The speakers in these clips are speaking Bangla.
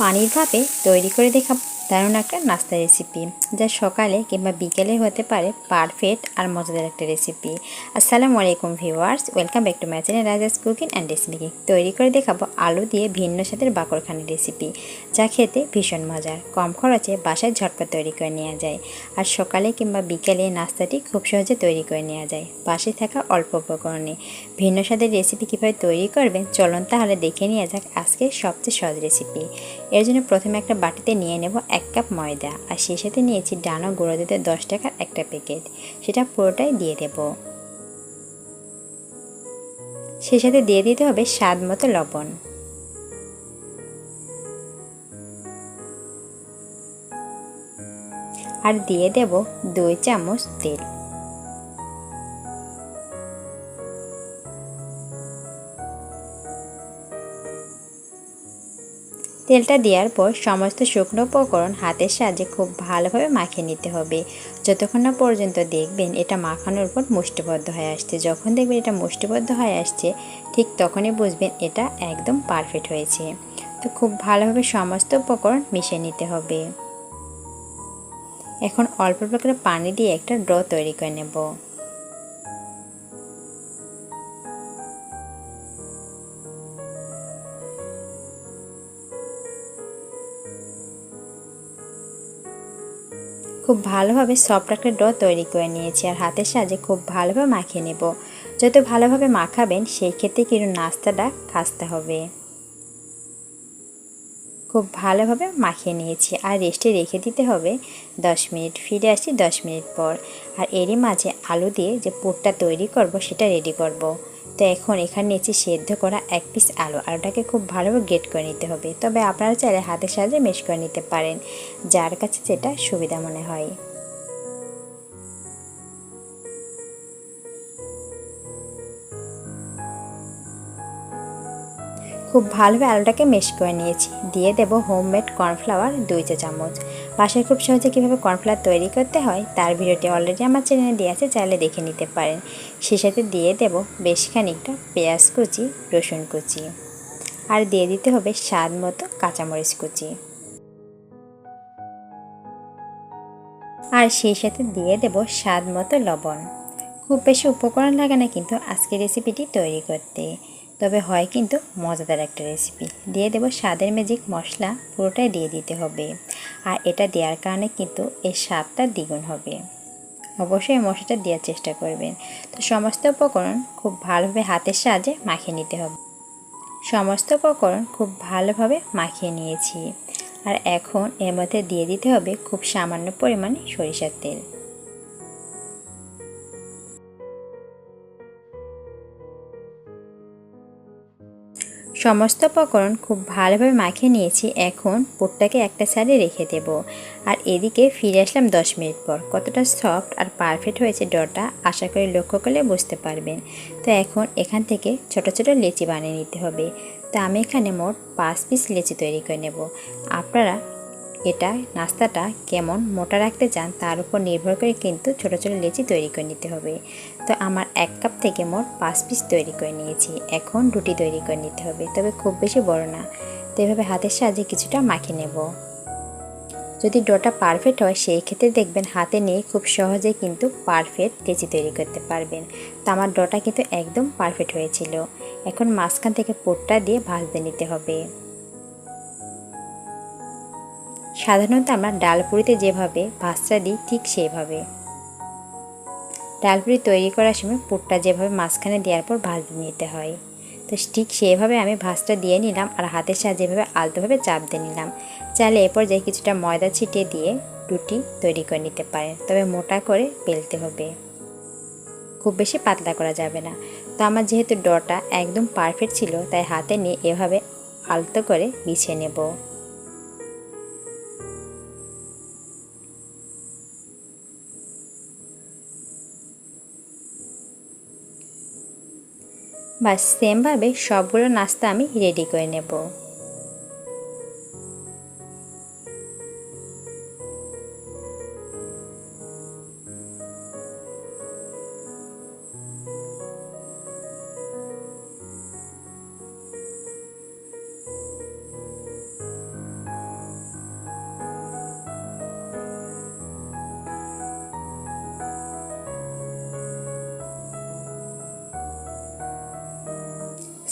পানির ভাপে তৈরি করে দেখাবো। দারুণ একটা নাস্তা রেসিপি যা সকালে কিংবা বিকেলে হতে পারে পারফেক্ট আর মজাদার একটা রেসিপি আসসালামু আলাইকুম viewers welcome back to my Rajas cooking and recipe তৈরি করে দেখাবো আলু দিয়ে ভিন্ন স্বাদের বাকরখানি রেসিপি যা খেতে ভীষণ মজার। কম খরচে বাসায় ঝটপট তৈরি করে নেওয়া যায় আর সকালে কিংবা বিকেলে নাস্তাটি খুব সহজে তৈরি করে নেওয়া যায়। পাশে থাকা অল্প উপকরণে ভিন্ন স্বাদের রেসিপি কীভাবে তৈরি করবেন, চলুন তাহলে দেখে নেওয়া যাক আজকে সবচেয়ে সহজ রেসিপি এর জন্য প্রথমে একটা বাটিতে নিয়ে নেব এক কাপ ময়দা আর সেই সাথে নিয়েছি ডানো গুঁড়ো দিতে দশ টাকার একটা প্যাকেট সেটা পুরোটাই দিয়ে দেব। সেই সাথে দিয়ে দিতে হবে স্বাদ মতো লবণ। আর দিয়ে দেব দুই চামচ তেল। তেলটা দেওয়ার পর সমস্ত শুকনো উপকরণ হাতের সাহায্যে খুব ভালোভাবে মাখিয়ে নিতে হবে। যতক্ষণ না পর্যন্ত দেখবেন এটা মাখানোর পর মুষ্টিবদ্ধ হয়ে আসছে। যখন দেখবেন এটা মুষ্টিবদ্ধ হয়ে আসছে, ঠিক তখনই বুঝবেন এটা একদম পারফেক্ট হয়েছে। তো খুব ভালোভাবে সমস্ত উপকরণ মিশিয়ে নিতে হবে। এখন অল্প অল্প করে পানি দিয়ে একটা ড্র তৈরি করে নেব। খুব ভালোভাবে সফট একটা ডো তৈরি করে নিয়েছি আর হাতের সাহায্যে খুব ভালোভাবে মাখিয়ে নেব। যত ভালোভাবে মাখাবেন, সেই ক্ষেত্রে কিন্তু নাস্তাটা খাসতে হবে। খুব ভালোভাবে মাখিয়ে নিয়েছি আর রেস্টে রেখে দিতে হবে দশ মিনিট। ফিরে আসি দশ মিনিট পর। আর এরই মাঝে আলু দিয়ে যে পুরটা তৈরি করব, সেটা রেডি করব। তো এখন এখানে নিয়েছি সেদ্ধ করা এক পিস আলু। আলুটাকে খুব ভালোভাবে গ্রেট করে নিতে হবে। তবে আপনারা চাইলে হাতের সাহায্যে মেশ করে নিতে পারেন, যার কাছে যেটা সুবিধা মনে হয়। খুব ভালোভাবে আলুটাকে মেশ করে নিয়েছি। দিয়ে দেব হোমমেড কর্নফ্লাওয়ার দুই চা চামচ বাসায় খুব সহজে কীভাবে কর্নফ্লাওয়ার তৈরি করতে হয়, তার ভিডিওটি অলরেডি আমার চ্যানেলে দিয়ে আছে, চাইলে দেখে নিতে পারেন। সে সাথে দিয়ে দেব বেশ খানিকটা পেঁয়াজ কুচি, রসুন কুচি। আর দিয়ে দিতে হবে স্বাদ মতো কাঁচামরিচ কুচি। আর সেই সাথে দিয়ে দেব স্বাদ মতো লবণ। খুব বেশি উপকরণ লাগে না কিন্তু আজকের রেসিপিটি তৈরি করতে। তবে হয় কিন্তু মজাদার একটা রেসিপি দিয়ে দেব স্বাদের ম্যাজিক মশলা, পুরোটাই দিয়ে দিতে হবে। আর এটা দেওয়ার কারণে কিন্তু এর স্বাদটা দ্বিগুণ হবে। অবশ্যই মশলাটা দেওয়ার চেষ্টা করবেন। তো সমস্ত উপকরণ খুব ভালোভাবে হাতের সাহায্যে মাখিয়ে নিতে হবে। সমস্ত উপকরণ খুব ভালোভাবে মাখিয়ে নিয়েছি। আর এখন এর মধ্যে দিয়ে দিতে হবে খুব সামান্য পরিমাণে সরিষার তেল। সমস্ত উপকরণ খুব ভালোভাবে মাখিয়ে নিয়েছি। এখন পুরটাকে একটা সাইডে রেখে দেব। আর এদিকে ফিরে আসলাম দশ মিনিট পর। কতটা সফট আর পারফেক্ট হয়েছে ডটা, আশা করি লক্ষ্য করলে বুঝতে পারবেন। তো এখন এখান থেকে ছোট ছোট লেচি বানিয়ে নিতে হবে। তো আমি এখানে মোট পাঁচ পিস লেচি তৈরি করে নেব। আপনারা এটা, নাস্তাটা কেমন মোটা রাখতে চান তার উপর নির্ভর করে কিন্তু ছোট ছোট লেচি তৈরি করে নিতে হবে। তো আমার এক কাপ থেকে মোট পাঁচ পিস তৈরি করে নিয়েছি। এখন রুটি তৈরি করে নিতে হবে, তবে খুব বেশি বড় না। তো এভাবে হাতের সাহায্যে কিছুটা মাখিয়ে নেব। যদি ডোটা পারফেক্ট হয়, সেই ক্ষেত্রে দেখবেন হাতে নিয়ে খুব সহজে কিন্তু পারফেক্ট লেচি তৈরি করতে পারবেন। তো আমার ডোটা কিন্তু একদম পারফেক্ট হয়েছিল। এখন মাঝখান থেকে পোটটা দিয়ে ভাজতে নিতে হবে। সাধারণত আমরা ডালপুরিতে যেভাবে ভাজটা দিই ঠিক সেভাবে ডালপুরি তৈরি করার সময় পুরটা যেভাবে মাঝখানে দেওয়ার পর ভাজতে নিতে হয়। তো ঠিক সেভাবে আমি ভাজটা দিয়ে নিলাম আর হাতের সাহায্যে যেভাবে আলতোভাবে চাপ দিয়ে নিলাম। চাইলে এরপর যে কিছুটা ময়দা ছিটিয়ে দিয়ে রুটি তৈরি করে নিতে পারেন। তবে মোটা করে বেলতে হবে। খুব বেশি পাতলা করা যাবে না। তো আমার যেহেতু ডটা একদম পারফেক্ট ছিল, তাই হাতে নিয়ে এভাবে আলতো করে বিছিয়ে নেব। বা সেমভাবে সবগুলো নাস্তা আমি রেডি করে নেব।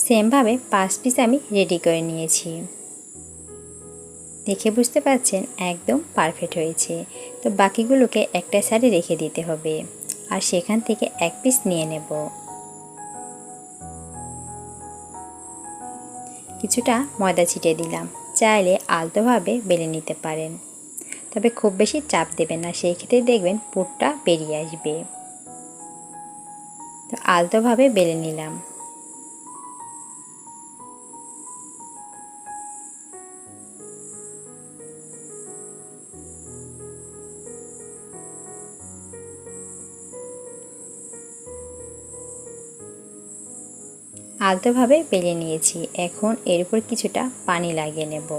সেমভাবে পাঁচ পিস আমি রেডি করে নিয়েছি। দেখে বুঝতে পারছেন, একদম পারফেক্ট হয়েছে। তো বাকিগুলোকে একটা সাইডে রেখে দিতে হবে। আর সেখান থেকে এক পিস নিয়ে নেব। কিছুটা ময়দা ছিটিয়ে দিলাম। চাইলে আলতোভাবে বেলে নিতে পারেন। তবে খুব বেশি চাপ দেবেন না, সেই ক্ষেত্রে দেখবেন পুরটা বেরিয়ে আসবে। তো আলতোভাবে বেলে নিলাম। আলতোভাবে বেলে নিয়েছি। এখন এর উপর কিছুটা পানি লাগিয়ে নেব।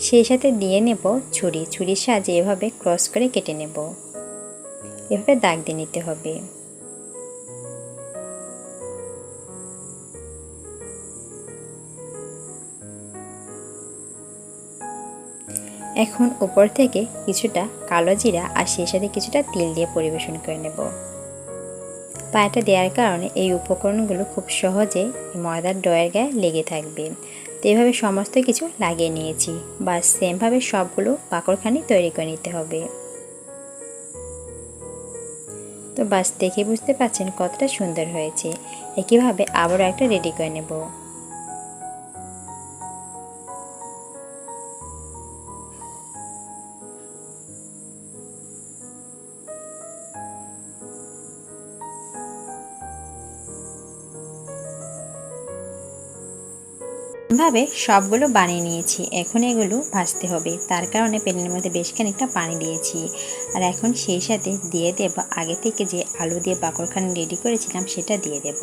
সেই সাথে দিয়ে নেব ছুরি। ছুরির সাহায্যে এভাবে ক্রস করে কেটে নেব। এভাবে দাগ দিয়ে নিতে হবে। এখন উপর থেকে কিছুটা কালো জিরা আর সেই সাথে কিছুটা তিল দিয়ে পরিবেশন করে নেব। পায়েটা দেওয়ার কারণে এই উপকরণগুলো খুব সহজে ময়দার ডয়ের গায়ে লেগে থাকবে। তো এইভাবে সমস্ত কিছু লাগিয়ে নিয়েছি। বা সেমভাবে সবগুলো পাকড়খানি তৈরি করে নিতে হবে। তো বাস দেখে বুঝতে পারছেন কতটা সুন্দর হয়েছে। একইভাবে আবারও একটা রেডি করে নেব। ভাবে সবগুলো বানিয়ে নিয়েছি। এখন এগুলো ভাজতে হবে। তার কারণে প্যানের মধ্যে বেশ খানিকটা পানি দিয়েছি। আর এখন সেই সাথে দিয়ে দেব আগে থেকে যে আলু দিয়ে বাকরখানি রেডি করেছিলাম সেটা দিয়ে দেব।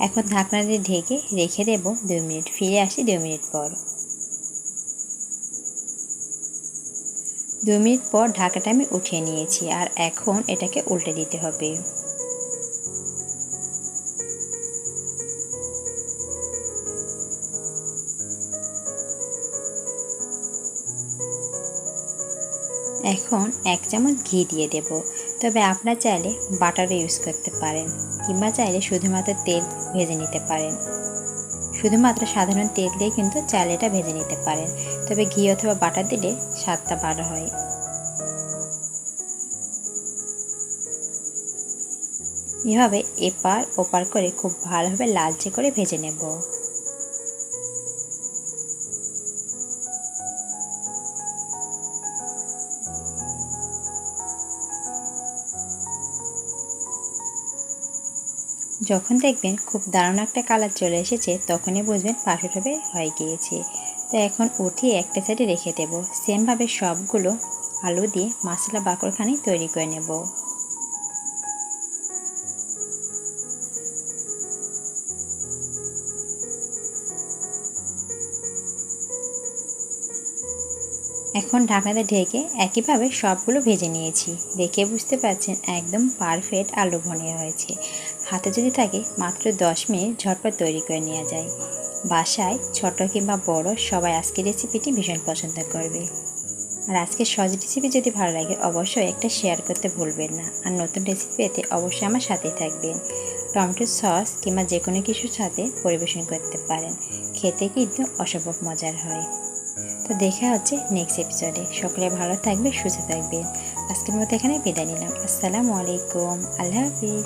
এখন ঢাকনা দিয়ে ঢেকে রেখে দেব দুই মিনিট। ফিরে আসি দুই মিনিট পর। দু মিনিট পর ঢাকাটা আমি উঠিয়ে নিয়েছি। আর এখন এটাকে উল্টে দিতে হবে। এখন এক চামচ ঘি দিয়ে দেব। তবে আপনার চাইলে বাটারও ইউজ করতে পারেন কিংবা চাইলে শুধুমাত্র তেল ভেজে নিতে পারেন। শুধুমাত্র সাধারণ তেল দিয়ে কিন্তু চালেটা ভেজে নিতে পারেন। তবে ঘি অথবা বাটার দিলে স্বাদটা ভালো হয়। এভাবে এপার ওপার করে খুব ভালোভাবে লালচে করে ভেজে নেব। যখন দেখবেন খুব দারুণ একটা কালার চলে এসেছে, তখনই বুঝবেন পারফেক্টভাবে হয়ে গিয়েছে। তো এখন উঠিয়ে একটা সাইডে রেখে দেবো। সেমভাবে সবগুলো আলু দিয়ে মশলা বাকরখানি তৈরি করে নেব। এখন ঢাকনাতে ঢেকে একইভাবে সবগুলো ভেজে নিয়েছি। দেখে বুঝতে পারছেন একদম পারফেক্ট আলু ভনে হয়েছে। হাতে যদি থাকে, মাত্র দশ মিনিট ঝটপট তৈরি করে নেওয়া যায়। বাসায় ছোট কিংবা বড় সবাই আজকের রেসিপিটি ভীষণ পছন্দ করবে। আর আজকের সহজ রেসিপি যদি ভালো লাগে, অবশ্যই একটা শেয়ার করতে ভুলবেন না। আর নতুন রেসিপি পেতে অবশ্যই আমার সাথেই থাকবেন। টমেটো সস কিংবা যে কোনো কিছুর সাথে পরিবেশন করতে পারেন। খেতে কিন্তু অসম্ভব মজার হয়। তো দেখা হচ্ছে নেক্সট এপিসোডে সকলে ভালো থাকবে, সুস্থ থাকবে। আজকের মতো এখানে বিদায় নিলাম। আসসালামু আলাইকুম। আল্লাহ হাফিজ।